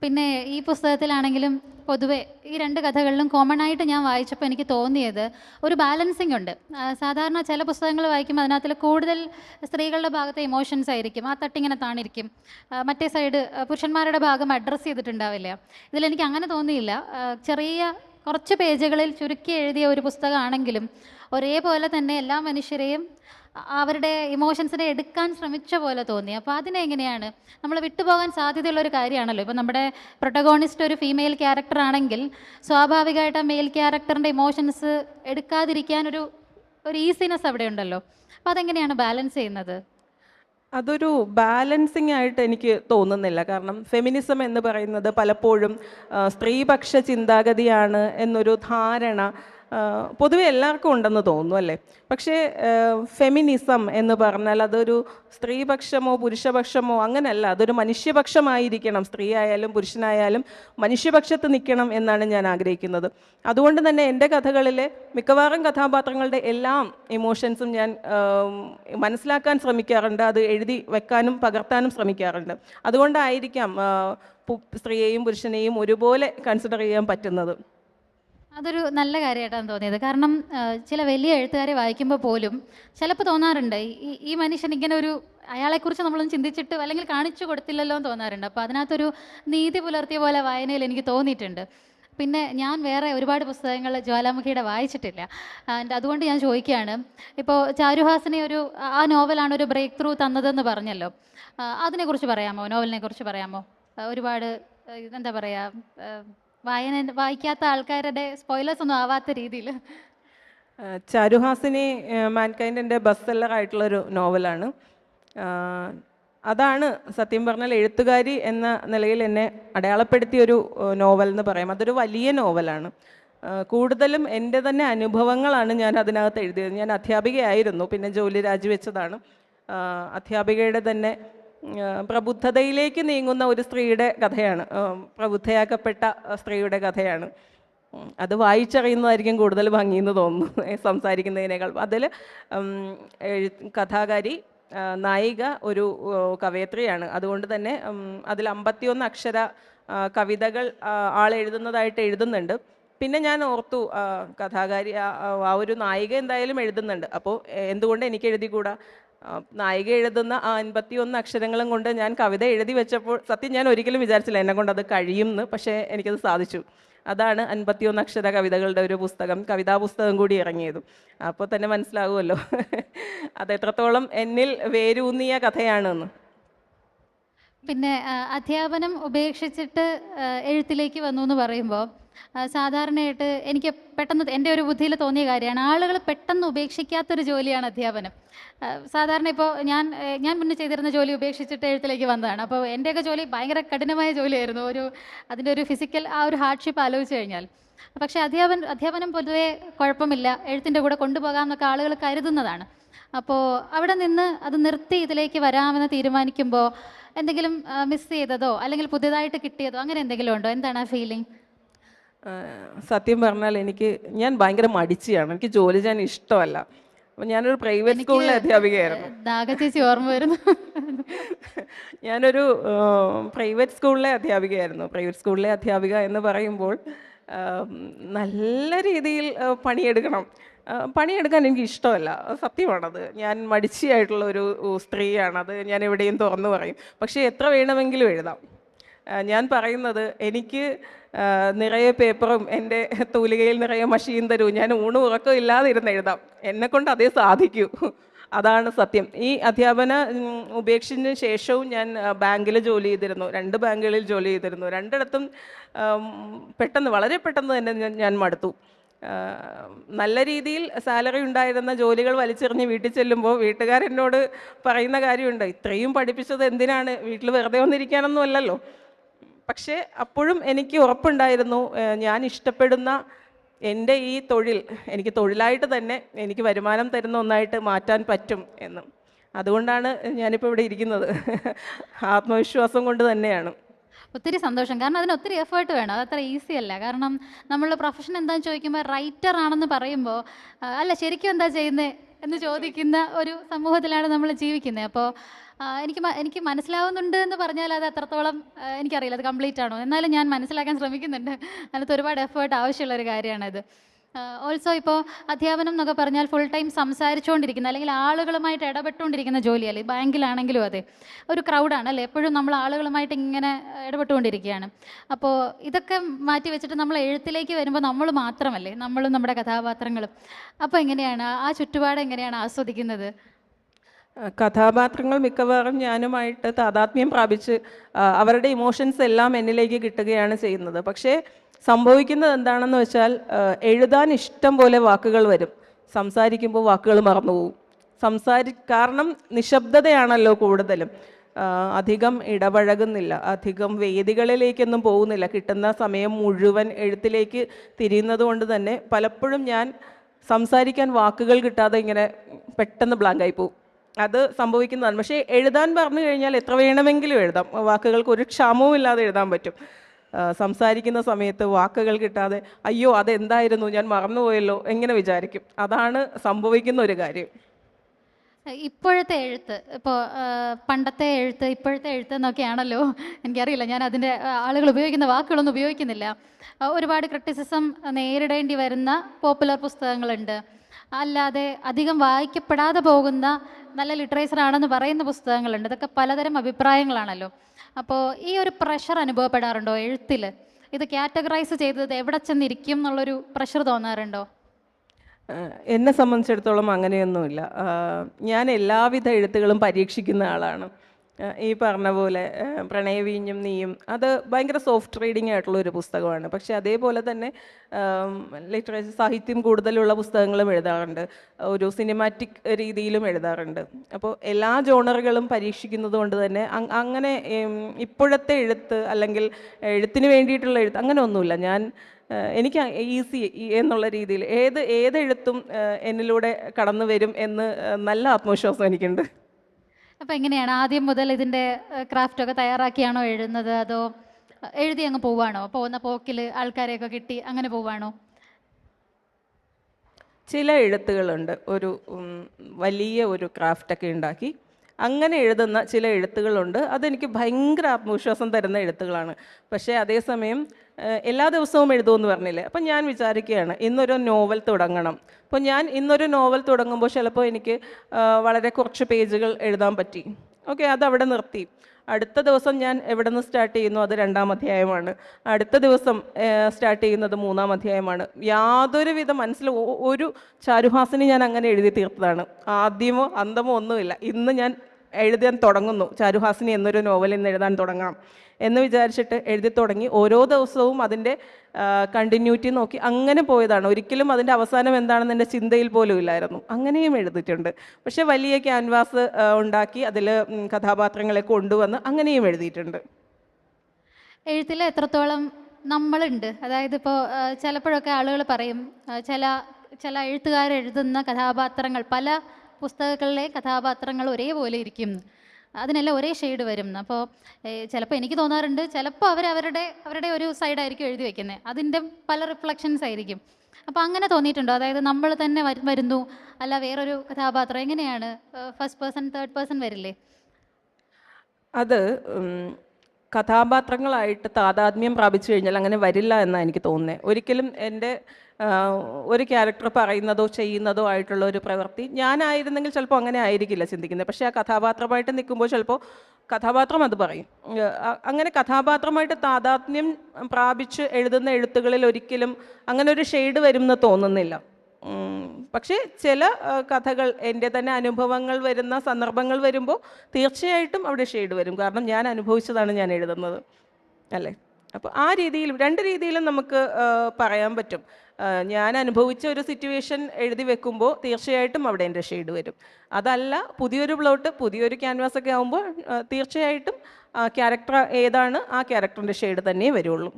പിന്നെ ഈ പുസ്തകത്തിലാണെങ്കിലും പൊതുവെ ഈ രണ്ട് കഥകളിലും കോമൺ ആയിട്ട് ഞാൻ വായിച്ചപ്പോൾ എനിക്ക് തോന്നിയത് ഒരു ബാലൻസിങ് ഉണ്ട്. സാധാരണ ചില പുസ്തകങ്ങൾ വായിക്കുമ്പോൾ അതിനകത്തിൽ കൂടുതൽ സ്ത്രീകളുടെ ഭാഗത്തെ ഇമോഷൻസ് ആയിരിക്കും. ആ തട്ടിങ്ങനെ താണിരിക്കും. മറ്റേ സൈഡ് പുരുഷന്മാരുടെ ഭാഗം അഡ്രസ്സ് ചെയ്തിട്ടുണ്ടാവില്ല. ഇതിലെനിക്ക് അങ്ങനെ തോന്നിയില്ല. ചെറിയ കുറച്ച് പേജുകളിൽ ചുരുക്കി എഴുതിയ ഒരു പുസ്തകമാണെങ്കിലും ഒരേപോലെ തന്നെ എല്ലാ മനുഷ്യരെയും അവരുടെ ഇമോഷൻസിനെ എടുക്കാൻ ശ്രമിച്ച പോലെ തോന്നി. അപ്പോൾ അതിനെങ്ങനെയാണ് നമ്മൾ വിട്ടുപോകാൻ സാധ്യതയുള്ള ഒരു കാര്യമാണല്ലോ. ഇപ്പോൾ നമ്മുടെ പ്രൊട്ടഗോണിസ്റ്റ് ഒരു ഫീമെയിൽ ക്യാരക്ടർ ആണെങ്കിൽ സ്വാഭാവികമായിട്ട് ആ മെയിൽ ക്യാരക്ടറിന്റെ ഇമോഷൻസ് എടുക്കാതിരിക്കാൻ ഒരു ഒരു ഈസിനെസ് അവിടെ ഉണ്ടല്ലോ. അപ്പോൾ അതെങ്ങനെയാണ് ബാലൻസ് ചെയ്യുന്നത്? അതൊരു ബാലൻസിങ് ആയിട്ട് എനിക്ക് തോന്നുന്നില്ല. കാരണം ഫെമിനിസം എന്ന് പറയുന്നത് പലപ്പോഴും സ്ത്രീപക്ഷ ചിന്താഗതിയാണ് എന്നൊരു ധാരണ പൊതുവെ എല്ലാവർക്കും ഉണ്ടെന്ന് തോന്നുന്നു അല്ലേ? പക്ഷേ ഫെമിനിസം എന്ന് പറഞ്ഞാൽ അതൊരു സ്ത്രീപക്ഷമോ പുരുഷപക്ഷമോ അങ്ങനെയല്ല അതൊരു മനുഷ്യപക്ഷമായിരിക്കണം. സ്ത്രീ ആയാലും പുരുഷനായാലും മനുഷ്യപക്ഷത്ത് നിൽക്കണം എന്നാണ് ഞാൻ ആഗ്രഹിക്കുന്നത്. അതുകൊണ്ട് തന്നെ എന്റെ കഥകളിലെ മിക്കവാറും കഥാപാത്രങ്ങളുടെ എല്ലാം ഇമോഷൻസും ഞാൻ മനസ്സിലാക്കാൻ ശ്രമിക്കാറുണ്ട് അത് എഴുതി വെക്കാനും പകർത്താനും ശ്രമിക്കാറുണ്ട്. അതുകൊണ്ടായിരിക്കാം സ്ത്രീയെയും പുരുഷനെയും ഒരുപോലെ കൺസിഡർ ചെയ്യാൻ പറ്റുന്നത്. അതൊരു നല്ല കാര്യമായിട്ടാണ് തോന്നിയത്. കാരണം ചില വലിയ എഴുത്തുകാരെ വായിക്കുമ്പോൾ പോലും ചിലപ്പോൾ തോന്നാറുണ്ട്. ഈ- ഈ മനുഷ്യൻ ഇങ്ങനെ ഒരു അയാളെക്കുറിച്ച് നമ്മളൊന്നും ചിന്തിച്ചിട്ട് അല്ലെങ്കിൽ കാണിച്ചു കൊടുത്തില്ലല്ലോ എന്ന് തോന്നാറുണ്ട്. അപ്പോൾ അതിനകത്തൊരു നീതി പുലർത്തിയ പോലെ വായനയിൽ എനിക്ക് തോന്നിയിട്ടുണ്ട്. പിന്നെ ഞാൻ വേറെ ഒരുപാട് പുസ്തകങ്ങൾ ജ്വാലാമുഖിയുടെ വായിച്ചിട്ടില്ല. ആൻഡ് അതുകൊണ്ട് ഞാൻ ചോദിക്കുകയാണ്. ഇപ്പോൾ ചാരുഹാസിനെ ഒരു ആ നോവലാണ് ഒരു ബ്രേക്ക് ത്രൂ തന്നതെന്ന് പറഞ്ഞല്ലോ. അതിനെക്കുറിച്ച് പറയാമോ? നോവലിനെക്കുറിച്ച് പറയാമോ? ഒരുപാട് എന്താ പറയുക വായന വായിക്കാത്ത ആൾക്കാരുടെ സ്പോയിലേഴ്സ് ഒന്നും ആവാത്ത രീതിയിൽ. ചാരുഹാസിനി മാൻകൈൻഡിന്റെ ബസ് സെല്ലറായിട്ടുള്ളൊരു നോവലാണ്. അതാണ് സത്യം പറഞ്ഞാൽ എഴുത്തുകാരി എന്ന നിലയിൽ എന്നെ അടയാളപ്പെടുത്തിയൊരു നോവൽ എന്ന് പറയാം. അതൊരു വലിയ നോവലാണ്. കൂടുതലും എന്റെ തന്നെ അനുഭവങ്ങളാണ് ഞാൻ അതിനകത്ത് എഴുതിയത്. ഞാൻ അധ്യാപികയായിരുന്നു പിന്നെ ജോലി രാജിവെച്ചതാണ്. അധ്യാപികയുടെ തന്നെ പ്രബുദ്ധതയിലേക്ക് നീങ്ങുന്ന ഒരു സ്ത്രീയുടെ കഥയാണ്. പ്രബുദ്ധയാക്കപ്പെട്ട സ്ത്രീയുടെ കഥയാണ്. അത് വായിച്ചറിയുന്നതായിരിക്കും കൂടുതൽ ഭംഗിയെന്ന് തോന്നുന്നു സംസാരിക്കുന്നതിനേക്കാൾ. അതിൽ കഥാകാരി നായിക ഒരു കവയത്രിയാണ്. അതുകൊണ്ട് തന്നെ അതിൽ അമ്പത്തിയൊന്ന് അക്ഷര കവിതകൾ ആളെഴുതുന്നതായിട്ട് എഴുതുന്നുണ്ട്. പിന്നെ ഞാൻ ഓർത്തു കഥാകാരി ആ, ഒരു നായിക എന്തായാലും എഴുതുന്നുണ്ട്. അപ്പോൾ എന്തുകൊണ്ട് എനിക്ക് എഴുതിക്കൂടാ നായിക എഴുതുന്ന ആ അൻപത്തിയൊന്ന് അക്ഷരങ്ങളും കൊണ്ട് ഞാൻ കവിത എഴുതി വെച്ചപ്പോൾ സത്യം ഞാൻ ഒരിക്കലും വിചാരിച്ചില്ല എന്നെ കൊണ്ട് അത് കഴിയും എന്ന് പക്ഷേ എനിക്കത് സാധിച്ചു. അതാണ് അൻപത്തിയൊന്ന് അക്ഷര കവിതകളുടെ ഒരു പുസ്തകം കവിതാ പുസ്തകം കൂടി ഇറങ്ങിയതും. അപ്പോൾ തന്നെ മനസ്സിലാകുമല്ലോ. അത് എത്രത്തോളം എന്നിൽ വേരൂന്നിയ കഥയാണെന്ന്. പിന്നെ അധ്യാപനം ഉപേക്ഷിച്ചിട്ട് എഴുത്തിലേക്ക് വന്നു എന്ന് പറയുമ്പോൾ സാധാരണയായിട്ട് എനിക്ക് പെട്ടെന്ന് എന്റെ ഒരു ബുദ്ധിയിൽ തോന്നിയ കാര്യമാണ്. ആളുകൾ പെട്ടെന്ന് ഉപേക്ഷിക്കാത്തൊരു ജോലിയാണ് അധ്യാപനം. സാധാരണ ഇപ്പോൾ ഞാൻ ഞാൻ മുന്നേ ചെയ്തിരുന്ന ജോലി ഉപേക്ഷിച്ചിട്ട് എഴുത്തിലേക്ക് വന്നതാണ്. അപ്പോൾ എന്റെയൊക്കെ ജോലി ഭയങ്കര കഠിനമായ ജോലിയായിരുന്നു. ഒരു അതിന്റെ ഒരു ഫിസിക്കൽ ആ ഒരു ഹാർഡ്ഷിപ്പ് ആലോചിച്ച് കഴിഞ്ഞാൽ. പക്ഷേ അധ്യാപൻ അധ്യാപനം പൊതുവേ കുഴപ്പമില്ല. എഴുത്തിന്റെ കൂടെ കൊണ്ടുപോകാം എന്നൊക്കെ ആളുകൾ കരുതുന്നതാണ്. അപ്പോൾ അവിടെ നിന്ന് അത് നിർത്തി ഇതിലേക്ക് വരാമെന്ന് തീരുമാനിക്കുമ്പോൾ എന്തെങ്കിലും മിസ് ചെയ്തതോ അല്ലെങ്കിൽ പുതിയതായിട്ട് കിട്ടിയതോ അങ്ങനെ എന്തെങ്കിലും ഉണ്ടോ? എന്താണ് ആ ഫീലിംഗ് സത്യം പറഞ്ഞാൽ എനിക്ക് ഞാൻ ഭയങ്കര മടിച്ചിയാണ്. എനിക്ക് ജോലി ചെയ്യാൻ ഇഷ്ടമല്ല. അപ്പം ഞാനൊരു പ്രൈവറ്റ് സ്കൂളിലെ അധ്യാപികയായിരുന്നു. നാഗചേച്ചി ഓർമ്മ വരുന്നു. *laughs* ഞാനൊരു പ്രൈവറ്റ് സ്കൂളിലെ അധ്യാപികയായിരുന്നു. പ്രൈവറ്റ് സ്കൂളിലെ അധ്യാപിക എന്ന് പറയുമ്പോൾ നല്ല രീതിയിൽ പണിയെടുക്കണം. പണിയെടുക്കാൻ എനിക്ക് ഇഷ്ടമല്ല. സത്യമാണത്. ഞാൻ മടിച്ചിയായിട്ടുള്ള ഒരു സ്ത്രീയാണത്. ഞാൻ എവിടെയും തുറന്നു പറയും. പക്ഷേ എത്ര വേണമെങ്കിലും എഴുതാം. ഞാൻ പറയുന്നത് എനിക്ക് നിറയെ പേപ്പറും എന്റെ തൂലികയിൽ നിറയെ മഷീൻ തരൂ. ഞാൻ ഊണും ഉറക്കം ഇല്ലാതെ ഇരുന്ന് എഴുതാം എന്നെക്കൊണ്ട് അതേ സാധിക്കൂ. അതാണ് സത്യം. ഈ അധ്യാപന ഉപേക്ഷിച്ചതിന് ശേഷവും ഞാൻ ബാങ്കിൽ ജോലി ചെയ്തിരുന്നു. രണ്ട് ബാങ്കുകളിൽ ജോലി ചെയ്തിരുന്നു. രണ്ടിടത്തും പെട്ടെന്ന് വളരെ പെട്ടെന്ന് തന്നെ ഞാൻ മടുത്തു. നല്ല രീതിയിൽ സാലറി ഉണ്ടായിരുന്ന ജോലികൾ വലിച്ചെറിഞ്ഞ് വീട്ടിൽ ചെല്ലുമ്പോൾ വീട്ടുകാരെന്നോട് പറയുന്ന കാര്യമുണ്ട്. ഇത്രയും പഠിപ്പിച്ചത് എന്തിനാണ്? വീട്ടിൽ വെറുതെ വന്നിരിക്കാനൊന്നും അല്ലല്ലോ. പക്ഷേ അപ്പോഴും എനിക്ക് ഉറപ്പുണ്ടായിരുന്നു ഞാൻ ഇഷ്ടപ്പെടുന്ന എന്റെ ഈ തൊഴിൽ എനിക്ക് തൊഴിലായിട്ട് തന്നെ എനിക്ക് വരുമാനം തരുന്ന ഒന്നായിട്ട് മാറ്റാൻ പറ്റും എന്ന്. അതുകൊണ്ടാണ് ഞാനിപ്പോൾ ഇവിടെ ഇരിക്കുന്നത്. ആത്മവിശ്വാസം കൊണ്ട് തന്നെയാണ്. ഒത്തിരി സന്തോഷം. കാരണം അതിന് ഒത്തിരി എഫേർട്ട് വേണം. അത് അത്ര ഈസി അല്ല. കാരണം നമ്മളുടെ പ്രൊഫഷൻ എന്താണെന്ന് ചോദിക്കുമ്പോൾ റൈറ്റർ ആണെന്ന് പറയുമ്പോൾ അല്ല ശരിക്കും എന്താ ചെയ്യുന്നത് എന്ന് ചോദിക്കുന്ന ഒരു സമൂഹത്തിലാണ് നമ്മൾ ജീവിക്കുന്നത് അപ്പോൾ എനിക്ക് എനിക്ക് മനസ്സിലാവുന്നുണ്ട് എന്ന് പറഞ്ഞാൽ അത് അത്രത്തോളം എനിക്കറിയില്ല. അത് കംപ്ലീറ്റ് ആണോ? എന്നാലും ഞാൻ മനസ്സിലാക്കാൻ ശ്രമിക്കുന്നുണ്ട്. അതിനകത്ത് ഒരുപാട് എഫേർട്ട് ആവശ്യമുള്ള ഒരു കാര്യമാണിത്. ഓൾസോ ഇപ്പോൾ അധ്യാപനം എന്നൊക്കെ പറഞ്ഞാൽ ഫുൾ ടൈം സംസാരിച്ചുകൊണ്ടിരിക്കുന്ന അല്ലെങ്കിൽ ആളുകളുമായിട്ട് ഇടപെട്ടുകൊണ്ടിരിക്കുന്ന ജോലിയല്ലേ? ബാങ്കിലാണെങ്കിലും അതെ. ഒരു ക്രൗഡാണ് അല്ലേ? എപ്പോഴും നമ്മൾ ആളുകളുമായിട്ട് ഇങ്ങനെ ഇടപെട്ടുകൊണ്ടിരിക്കുകയാണ്. അപ്പോൾ ഇതൊക്കെ മാറ്റി വെച്ചിട്ട് നമ്മൾ എഴുത്തിലേക്ക് വരുമ്പോൾ നമ്മൾ മാത്രമല്ലേ? നമ്മളും നമ്മുടെ കഥാപാത്രങ്ങളും. അപ്പോൾ എങ്ങനെയാണ്? ആ ചുറ്റുപാട് എങ്ങനെയാണ് ആസ്വദിക്കുന്നത്? കഥാപാത്രങ്ങൾ മിക്കവാറും ഞാനുമായിട്ട് താതാത്മ്യം പ്രാപിച്ച് അവരുടെ ഇമോഷൻസ് എല്ലാം എന്നിലേക്ക് കിട്ടുകയാണ് ചെയ്യുന്നത്. പക്ഷേ സംഭവിക്കുന്നത് എന്താണെന്ന് വെച്ചാൽ എഴുതാൻ ഇഷ്ടം പോലെ വാക്കുകൾ വരും. സംസാരിക്കുമ്പോൾ വാക്കുകൾ മറന്നുപോകും സംസാരി കാരണം നിശബ്ദതയാണല്ലോ കൂടുതലും. അധികം ഇടപഴകുന്നില്ല. അധികം വേദികളിലേക്കൊന്നും പോകുന്നില്ല. കിട്ടുന്ന സമയം മുഴുവൻ എഴുത്തിലേക്ക് തിരിയുന്നത് കൊണ്ട് തന്നെ പലപ്പോഴും ഞാൻ സംസാരിക്കാൻ വാക്കുകൾ കിട്ടാതെ ഇങ്ങനെ പെട്ടെന്ന് ബ്ലാങ്കായി പോകും അത് സംഭവിക്കുന്നതാണ്. പക്ഷേ എഴുതാൻ പറഞ്ഞു കഴിഞ്ഞാൽ എത്ര വേണമെങ്കിലും എഴുതാം. വാക്കുകൾക്ക് ഒരു ക്ഷാമവും ഇല്ലാതെ എഴുതാൻ പറ്റും. സംസാരിക്കുന്ന സമയത്ത് വാക്കുകൾ കിട്ടാതെ അയ്യോ അതെന്തായിരുന്നു? ഞാൻ മറന്നുപോയല്ലോ. എങ്ങനെ വിചാരിക്കും. അതാണ് സംഭവിക്കുന്ന ഒരു കാര്യം. ഇപ്പോഴത്തെ എഴുത്ത് ഇപ്പോൾ പണ്ടത്തെ എഴുത്ത് ഇപ്പോഴത്തെ എഴുത്ത് എന്നൊക്കെയാണല്ലോ. എനിക്കറിയില്ല ഞാൻ അതിന്റെ ആളുകൾ ഉപയോഗിക്കുന്ന വാക്കുകളൊന്നും ഉപയോഗിക്കുന്നില്ല. ഒരുപാട് ക്രിറ്റിസിസം നേരിടേണ്ടി വരുന്ന പോപ്പുലർ പുസ്തകങ്ങളുണ്ട്. അല്ലാതെ അധികം വായിക്കപ്പെടാതെ പോകുന്ന നല്ല ലിറ്ററേച്ചർ ആണെന്ന് പറയുന്ന പുസ്തകങ്ങളുണ്ട്. ഇതൊക്കെ പലതരം അഭിപ്രായങ്ങളാണല്ലോ. അപ്പോൾ ഈ ഒരു പ്രഷർ അനുഭവപ്പെടാറുണ്ടോ എഴുത്തിൽ? ഇത് കാറ്റഗറൈസ് ചെയ്തത് എവിടെ ചെന്നിരിക്കും എന്നുള്ളൊരു പ്രഷർ തോന്നാറുണ്ടോ? എന്നെ സംബന്ധിച്ചിടത്തോളം അങ്ങനെയൊന്നുമില്ല. ഞാൻ എല്ലാവിധ എഴുത്തുകളും പരീക്ഷിക്കുന്ന ആളാണ്. ഈ പറഞ്ഞ പോലെ പ്രണയവീഞ്ഞും നീയും അത് ഭയങ്കര സോഫ്റ്റ് റീഡിംഗ് ആയിട്ടുള്ള ഒരു പുസ്തകമാണ്. പക്ഷേ അതേപോലെ തന്നെ ലിറ്ററേച്ചർ സാഹിത്യം കൂടുതലുള്ള പുസ്തകങ്ങളും എഴുതാറുണ്ട്. ഒരു സിനിമാറ്റിക് രീതിയിലും എഴുതാറുണ്ട്. അപ്പോൾ എല്ലാ ജോണറുകളും പരീക്ഷിക്കുന്നത് കൊണ്ട് തന്നെ അങ്ങനെ ഇപ്പോഴത്തെ എഴുത്ത് അല്ലെങ്കിൽ എഴുത്തിന് വേണ്ടിയിട്ടുള്ള എഴുത്ത് അങ്ങനെ ഒന്നുമില്ല ഞാൻ എനിക്ക് ഈസി എന്നുള്ള രീതിയിൽ ഏത് ഏത് എഴുത്തും എന്നിലൂടെ കടന്നു വരും എന്ന് നല്ല ആത്മവിശ്വാസം എനിക്കുണ്ട്. അപ്പോൾ എങ്ങനെയാണ്? ആദ്യം മുതൽ ഇതിന്റെ ക്രാഫ്റ്റൊക്കെ തയ്യാറാക്കിയാണോ എഴുതുന്നത്? അതോ എഴുതി അങ്ങ് പോവാണോ? പോകുന്ന പോക്കിൽ ആൾക്കാരെയൊക്കെ കിട്ടി അങ്ങനെ പോവാണോ? ചില എഴുത്തുകളുണ്ട്. ഒരു വലിയ ഒരു ക്രാഫ്റ്റൊക്കെ ഉണ്ടാക്കി അങ്ങനെ എഴുതുന്ന ചില എഴുത്തുകളുണ്ട്. അതെനിക്ക് ഭയങ്കര ആത്മവിശ്വാസം തരുന്ന എഴുത്തുകളാണ്. പക്ഷേ അതേസമയം എല്ലാ ദിവസവും എഴുതുമെന്ന് പറഞ്ഞില്ലേ? അപ്പം ഞാൻ വിചാരിക്കുകയാണ് ഇന്നൊരു നോവൽ തുടങ്ങണം. അപ്പോൾ ഞാൻ ഇന്നൊരു നോവൽ തുടങ്ങുമ്പോൾ ചിലപ്പോൾ എനിക്ക് വളരെ കുറച്ച് പേജുകൾ എഴുതാൻ പറ്റി. ഓക്കെ അതവിടെ നിർത്തി. അടുത്ത ദിവസം ഞാൻ എവിടെ നിന്ന് സ്റ്റാർട്ട് ചെയ്യുന്നു? അത് രണ്ടാം അധ്യായമാണ്. അടുത്ത ദിവസം സ്റ്റാർട്ട് ചെയ്യുന്നത് മൂന്നാം അധ്യായമാണ്. യാതൊരുവിധ മനസ്സിൽ ഒരു ചാരുഹാസിനി ഞാൻ അങ്ങനെ എഴുതി തീർത്തതാണ്. ആദ്യമോ അന്തമോ ഒന്നുമില്ല. ഇന്ന് ഞാൻ എഴുതാൻ തുടങ്ങുന്നു. ചാരുഹാസിനി എന്നൊരു നോവൽ ഇന്ന് എഴുതാൻ തുടങ്ങാം. എന്ന് വിചാരിച്ചിട്ട് എഴുതി തുടങ്ങി. ഓരോ ദിവസവും അതിന്റെ കണ്ടിന്യൂറ്റി നോക്കി. അങ്ങനെ പോയതാണ്. ഒരിക്കലും അതിന്റെ അവസാനം എന്താണെന്ന് എന്റെ ചിന്തയിൽ പോലും ഇല്ലായിരുന്നു. അങ്ങനെയും എഴുതിയിട്ടുണ്ട്. പക്ഷേ വലിയ ക്യാൻവാസ് ഉണ്ടാക്കി അതിൽ കഥാപാത്രങ്ങളെ കൊണ്ടുവന്ന് അങ്ങനെയും എഴുതിയിട്ടുണ്ട്. എഴുത്തിൽ എത്രത്തോളം നമ്മളുണ്ട്? അതായത് ഇപ്പോൾ ചിലപ്പോഴൊക്കെ ആളുകൾ പറയും ചില ചില എഴുത്തുകാർ എഴുതുന്ന കഥാപാത്രങ്ങൾ പല പുസ്തകങ്ങളിലെ കഥാപാത്രങ്ങൾ ഒരേപോലെ ഇരിക്കും. അതിനെല്ലാം ഒരേ ഷെയ്ഡ് വരും. അപ്പോൾ ചിലപ്പോൾ എനിക്ക് തോന്നാറുണ്ട് ചിലപ്പോൾ അവർ അവരുടെ അവരുടെ ഒരു സൈഡായിരിക്കും എഴുതി വെക്കുന്നത് അതിന്റെ പല റിഫ്ലക്ഷൻസ് ആയിരിക്കും. അപ്പോൾ അങ്ങനെ തോന്നിയിട്ടുണ്ടോ? അതായത് നമ്മൾ തന്നെ വരു- വരുന്നു. അല്ല വേറൊരു കഥാപാത്രം. എങ്ങനെയാണ് ഫസ്റ്റ് പേഴ്സൺ തേർഡ് പേഴ്സൺ വരില്ലേ? അത് കഥാപാത്രങ്ങളായിട്ട് താതാത്മ്യം പ്രാപിച്ചു കഴിഞ്ഞാൽ അങ്ങനെ വരില്ല എന്നാണ് എനിക്ക് തോന്നുന്നത് ഒരിക്കലും എന്റെ ഒരു ക്യാരക്ടർ പറയുന്നതോ ചെയ്യുന്നതോ ആയിട്ടുള്ള ഒരു പ്രവൃത്തി ഞാനായിരുന്നെങ്കിൽ ചിലപ്പോൾ അങ്ങനെ ആയിരിക്കില്ല ചിന്തിക്കുന്നത്. പക്ഷേ ആ കഥാപാത്രമായിട്ട് നിൽക്കുമ്പോൾ ചിലപ്പോൾ കഥാപാത്രം അത് പറയും. അങ്ങനെ കഥാപാത്രമായിട്ട് താതാത്മ്യം പ്രാപിച്ച് എഴുതുന്ന എഴുത്തുകളിൽ ഒരിക്കലും അങ്ങനെ ഒരു ഷെയ്ഡ് വരും എന്ന് തോന്നുന്നില്ല. പക്ഷേ ചില കഥകൾ എന്റെ തന്നെ അനുഭവങ്ങൾ വരുന്ന സന്ദർഭങ്ങൾ വരുമ്പോൾ തീർച്ചയായിട്ടും അവിടെ ഷെയ്ഡ് വരും. കാരണം ഞാൻ അനുഭവിച്ചതാണ് ഞാൻ എഴുതുന്നത്. അല്ലേ? അപ്പോൾ ആ രീതിയിലും രണ്ട് രീതിയിലും നമുക്ക് പറയാൻ പറ്റും. ഞാൻ അനുഭവിച്ച ഒരു സിറ്റുവേഷൻ എഴുതി വെക്കുമ്പോൾ തീർച്ചയായിട്ടും അവിടെ എന്റെ ഷെയ്ഡ് വരും. അതല്ല പുതിയൊരു പ്ലോട്ട് പുതിയൊരു ക്യാൻവാസ് ഒക്കെ ആകുമ്പോൾ തീർച്ചയായിട്ടും ക്യാരക്ടർ ഏതാണ് ആ ക്യാരക്ടറിന്റെ ഷെയ്ഡ് തന്നെ വരുള്ളൂ.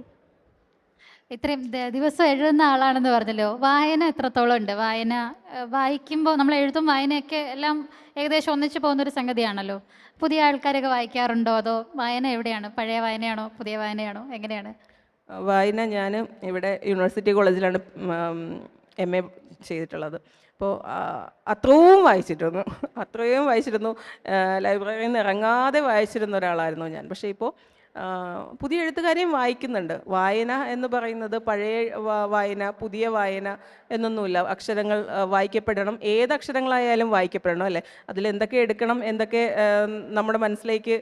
ഇത്രയും ദിവസം എഴുതുന്ന ആളാണെന്ന് പറഞ്ഞല്ലോ. വായന എത്രത്തോളം ഉണ്ട്? വായന വായിക്കുമ്പോൾ നമ്മൾ എഴുതും വായനയൊക്കെ എല്ലാം ഏകദേശം ഒന്നിച്ചു പോകുന്ന ഒരു സംഗതിയാണല്ലോ. പുതിയ ആൾക്കാരൊക്കെ വായിക്കാറുണ്ടോ? അതോ വായന എവിടെയാണ്? പഴയ വായനയാണോ? പുതിയ വായനയാണോ? എങ്ങനെയാണ്? വായന ഞാൻ ഇവിടെ യൂണിവേഴ്സിറ്റി കോളേജിലാണ് എം എ ചെയ്തിട്ടുള്ളത്. അപ്പോൾ അത്രയും വായിച്ചിരുന്നു. അത്രയും വായിച്ചിരുന്നു. ലൈബ്രറിയിൽ നിന്ന് ഇറങ്ങാതെ വായിച്ചിരുന്ന ഒരാളായിരുന്നു ഞാൻ. പക്ഷേ ഇപ്പോൾ പുതിയ എഴുത്തുകാരെയും വായിക്കുന്നുണ്ട്. വായന എന്ന് പറയുന്നത് പഴയ വായന പുതിയ വായന എന്നൊന്നുമില്ല. അക്ഷരങ്ങൾ വായിക്കപ്പെടണം. ഏത് അക്ഷരങ്ങളായാലും വായിക്കപ്പെടണം അല്ലേ? അതിൽ എന്തൊക്കെ എടുക്കണം എന്തൊക്കെ നമ്മുടെ മനസ്സിലേക്ക്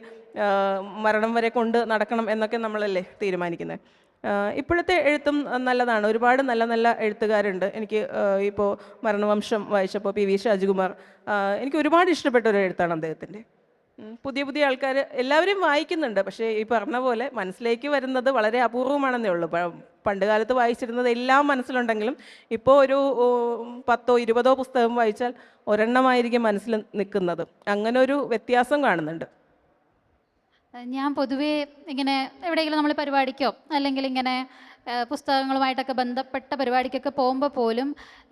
മരണം വരെ കൊണ്ട് നടക്കണം എന്നൊക്കെ നമ്മളല്ലേ തീരുമാനിക്കുന്നത് ഇപ്പോഴത്തെ എഴുത്തും നല്ലതാണ്. ഒരുപാട് നല്ല നല്ല എഴുത്തുകാരുണ്ട്. എനിക്ക് ഇപ്പോൾ മരണവംശം വായിച്ചപ്പോൾ പി വി ഷാജികുമാർ എനിക്ക് ഒരുപാട് ഇഷ്ടപ്പെട്ട ഒരു എഴുത്താണ് അദ്ദേഹത്തിന്റെ. പുതിയ പുതിയ ആൾക്കാർ എല്ലാവരും വായിക്കുന്നുണ്ട്. പക്ഷേ ഈ പറഞ്ഞ പോലെ മനസ്സിലേക്ക് വരുന്നത് വളരെ അപൂർവമാണെന്നേ ഉള്ളൂ. പണ്ട് കാലത്ത് വായിച്ചിരുന്നത് എല്ലാം മനസ്സിലുണ്ടെങ്കിലും ഇപ്പോൾ ഒരു പത്തോ ഇരുപതോ പുസ്തകം വായിച്ചാൽ ഒരെണ്ണമായിരിക്കും മനസ്സിൽ നിൽക്കുന്നത്. അങ്ങനെ ഒരു വ്യത്യാസം കാണുന്നുണ്ട്. ഞാൻ പൊതുവേ ഇങ്ങനെ എവിടെയെങ്കിലും നമ്മൾ പരിപാടിക്കോ അല്ലെങ്കിൽ ഇങ്ങനെ പുസ്തകങ്ങളുമായിട്ടൊക്കെ ബന്ധപ്പെട്ട പരിപാടിക്കൊക്കെ പോകുമ്പോൾ പോലും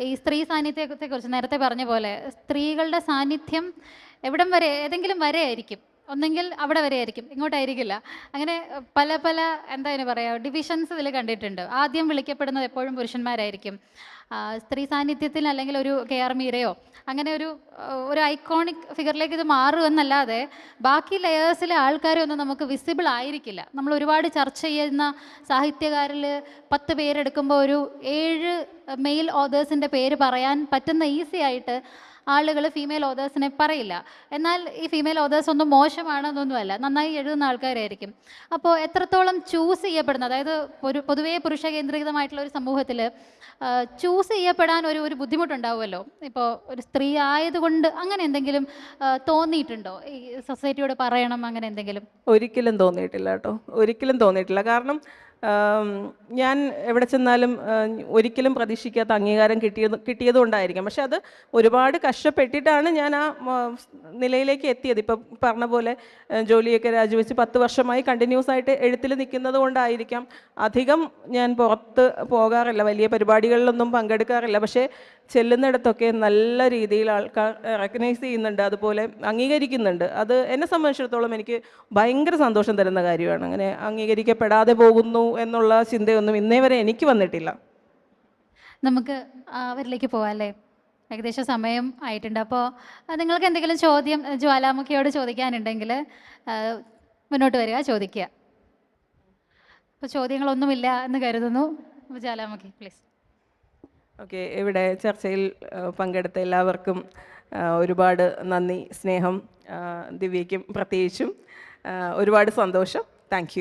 ഈ സ്ത്രീ സാന്നിധ്യത്തെക്കുറിച്ച് നേരത്തെ പറഞ്ഞ പോലെ സ്ത്രീകളുടെ സാന്നിധ്യം എവിടം വരെ ഏതെങ്കിലും വരെ ആയിരിക്കും. ഒന്നെങ്കിൽ അവിടെ വരെ ആയിരിക്കും. ഇങ്ങോട്ടായിരിക്കില്ല. അങ്ങനെ പല പല എന്താ അതിന് പറയുക ഡിവിഷൻസ് ഇതിൽ കണ്ടിട്ടുണ്ട്. ആദ്യം വിളിക്കപ്പെടുന്നത് എപ്പോഴും പുരുഷന്മാരായിരിക്കും. സ്ത്രീ സാന്നിധ്യത്തിൽ അല്ലെങ്കിൽ ഒരു കെ ആർ മീരയോ അങ്ങനെ ഒരു ഒരു ഐക്കോണിക് ഫിഗറിലേക്ക് ഇത് മാറുമെന്നല്ലാതെ ബാക്കി ലെയേഴ്സിലെ ആൾക്കാരെ ഒന്നും നമുക്ക് വിസിബിൾ ആയിരിക്കില്ല. നമ്മൾ ഒരുപാട് ചർച്ച ചെയ്യുന്ന സാഹിത്യകാരിൽ പത്ത് പേരെടുക്കുമ്പോൾ ഒരു ഏഴ് മെയിൽ ഓതേഴ്സിന്റെ പേര് പറയാൻ പറ്റുന്ന ഈസി ആയിട്ട് ആളുകൾ ഫീമെയിൽ ഓതേഴ്സിനെ പറയില്ല. എന്നാൽ ഈ ഫീമെയിൽ ഓതേഴ്സ് ഒന്നും മോശമാണെന്നൊന്നുമല്ല. നന്നായി എഴുതുന്ന ആൾക്കാരായിരിക്കും. അപ്പോൾ എത്രത്തോളം ചൂസ് ചെയ്യപ്പെടുന്ന അതായത് ഒരു പൊതുവേ പുരുഷ കേന്ദ്രീകൃതമായിട്ടുള്ള ഒരു സമൂഹത്തിൽ ചൂസ് ചെയ്യപ്പെടാൻ ഒരു ഒരു ബുദ്ധിമുട്ടുണ്ടാവുമല്ലോ? ഇപ്പോൾ ഒരു സ്ത്രീ ആയതുകൊണ്ട് അങ്ങനെ എന്തെങ്കിലും തോന്നിയിട്ടുണ്ടോ? ഈ സൊസൈറ്റിയോട് പറയണം അങ്ങനെ എന്തെങ്കിലും. ഒരിക്കലും തോന്നിയിട്ടില്ല കേട്ടോ. ഒരിക്കലും തോന്നിയിട്ടില്ല. കാരണം ഞാൻ എവിടെ ചെന്നാലും ഒരിക്കലും പ്രതീക്ഷിക്കാത്ത അംഗീകാരം കിട്ടിയത് കിട്ടിയതുകൊണ്ടായിരിക്കും. പക്ഷെ അത് ഒരുപാട് കഷ്ടപ്പെട്ടിട്ടാണ് ഞാൻ ആ നിലയിലേക്ക് എത്തിയത്. ഇപ്പം പറഞ്ഞ പോലെ ജോലിയൊക്കെ രാജിവെച്ച് പത്ത് വർഷമായി കണ്ടിന്യൂസ് ആയിട്ട് എഴുത്തിൽ നിൽക്കുന്നത് കൊണ്ടായിരിക്കാം. അധികം ഞാൻ പുറത്ത് പോകാറില്ല. വലിയ പരിപാടികളിലൊന്നും പങ്കെടുക്കാറില്ല. പക്ഷേ ചെല്ലുന്നിടത്തൊക്കെ നല്ല രീതിയിൽ ആൾക്കാർ റെക്കഗ്നൈസ് ചെയ്യുന്നുണ്ട്. അതുപോലെ അംഗീകരിക്കുന്നുണ്ട്. അത് എന്നെ സംബന്ധിച്ചിടത്തോളം എനിക്ക് ഭയങ്കര സന്തോഷം തരുന്ന കാര്യമാണ്. അങ്ങനെ അംഗീകരിക്കപ്പെടാതെ പോകുന്നു. എന്നുള്ള ചിന്തയൊന്നും ഇന്നേ വരെ എനിക്ക് വന്നിട്ടില്ല. നമുക്ക് അവരിലേക്ക് പോവാല്ലേ ഏകദേശം സമയം ആയിട്ടുണ്ട്. അപ്പോൾ നിങ്ങൾക്ക് എന്തെങ്കിലും ചോദ്യം ജ്വാലാമുഖിയോട് ചോദിക്കാനുണ്ടെങ്കിൽ മുന്നോട്ട് വരിക ചോദിക്കുക. അപ്പോൾ ചോദ്യങ്ങളൊന്നുമില്ല എന്ന് കരുതുന്നു. ജ്വാലാമുഖി പ്ലീസ്. ഓക്കെ ഇവിടെ ചർച്ചയിൽ പങ്കെടുത്ത എല്ലാവർക്കും ഒരുപാട് നന്ദി സ്നേഹം ദിവ്യയ്ക്കും പ്രത്യേകിച്ചും ഒരുപാട് സന്തോഷം. Thank